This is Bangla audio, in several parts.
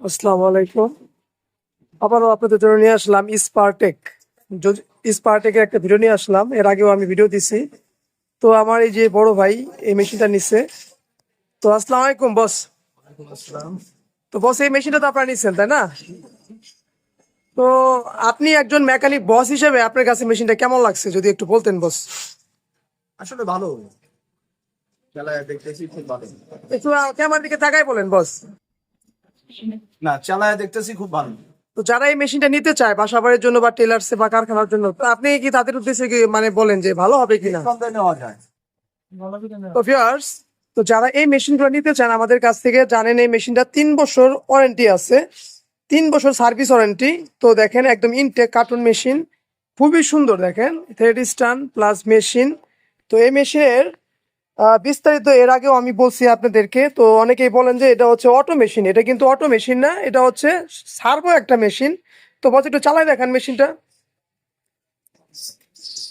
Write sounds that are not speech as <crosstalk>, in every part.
আসসালামু আলাইকুম। আবারও আপনাদের জন্য নিয়ে আসলাম স্পারটেক স্পারটেকের একটা ভিডিও নিয়ে আসলাম এর আগেও আমি ভিডিও দিছি। তো আমার এই যে বড় ভাই এই মেশিনটা নিচ্ছে তো আসসালামু আলাইকুম বস। তো বস এই মেশিনটা তো আপনারা নিচ্ছেন তাই না? তো আপনি একজন মেকানিক বস হিসেবে আপনার কাছে মেশিনটা কেমন লাগছে যদি একটু বলতেন বস? আসলে ভালো। চালায় দেখতেছি খুব ভালো। একটু ক্যামেরার দিকে তাকাই বলেন বস। না চালায় দেখতেছি খুব ভালো। তো যারা এই মেশিনটা নিতে চায় বাসা বাড়ির জন্য বা টেলার্সে বা কারখানার জন্য তো আপনি কি তাদের উদ্দেশ্যে কি মানে বলেন যে ভালো হবে কিনা? নেওয়া যায়। তো ভিউয়ার্স তো যারা এই মেশিনগুলো নিতে চান আমাদের কাছ থেকে জানেন এই মেশিনটা তিন বছর ওয়ারেন্টি আছে। তিন বছর সার্ভিস ওয়ারেন্টি তো দেখেন একদম ইনটেক কার্টুন মেশিন খুবই সুন্দর দেখেন থ্রেড স্টান প্লাস মেশিন তো এই মেশিনের বিস্তারিত এর আগেও আমি বলছি আপনাদেরকে। তো অনেকেই বলেন যে এটা হচ্ছে অটো মেশিন এটা কিন্তু অটো মেশিন না, এটা হচ্ছে সার্ভো একটা মেশিন তো বলছে, একটু চালাই দেখেন মেশিনটা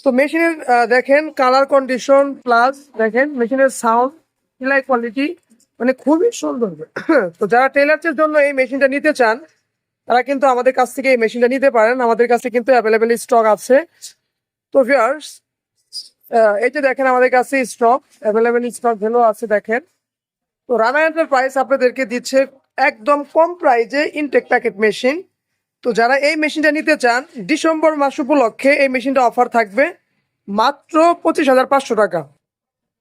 তো মেশিনের দেখেন কালার কন্ডিশন প্লাস দেখেন মেশিনের সাউন্ড সিলাই কোয়ালিটি মানে খুবই সুন্দর। <coughs> তো যারা টেলার্সের জন্য এই মেশিনটা নিতে চান, তারা কিন্তু আমাদের কাছ থেকে এই মেশিনটা নিতে পারেন। আমাদের কাছে কিন্তু অ্যাভেলেবেল স্টক আছে। তো ভিউয়ার্স এই যে দেখেন আমাদের কাছে স্টক অ্যাভেলেবেল স্টক ভ্যালু আছে দেখেন। তো রানা এন্টারপ্রাইজ আপনাদেরকে দিচ্ছে একদম কম প্রাইজে ইনটেক প্যাকেট মেশিন তো যারা এই মেশিনটা নিতে চান, ডিসেম্বর মাস উপলক্ষে এই মেশিনটা অফার থাকবে মাত্র পঁচিশ হাজার পাঁচশো টাকা।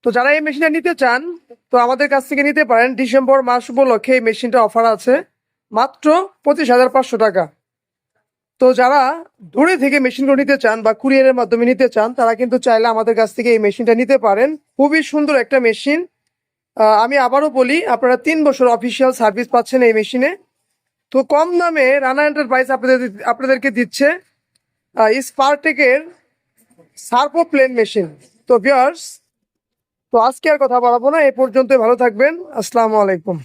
তো যারা এই মেশিনটা নিতে চান, তো আমাদের কাছ থেকে নিতে পারেন, ডিসেম্বর মাস উপলক্ষে এই মেশিনটা অফার আছে মাত্র পঁচিশ হাজার পাঁচশো টাকা। তো যারা দূরে থেকে মেশিনগুলো নিতে চান বা কুরিয়ারের মাধ্যমে নিতে চান, তারা কিন্তু চাইলে আমাদের কাছ থেকে এই মেশিনটা নিতে পারেন। খুবই সুন্দর একটা মেশিন আমি আবারও বলি, আপনারা তিন বছর অফিসিয়াল সার্ভিস পাচ্ছেন এই মেশিনে তো কম দামে রানা এন্টারপ্রাইজ আপনাদের আপনাদেরকে দিচ্ছে স্পারটেকের সার্পো প্লেন মেশিন তো ভিউয়ার্স তো আজকে আর কথা বাড়াবো না, এ পর্যন্ত ভালো থাকবেন। আসসালামু আলাইকুম।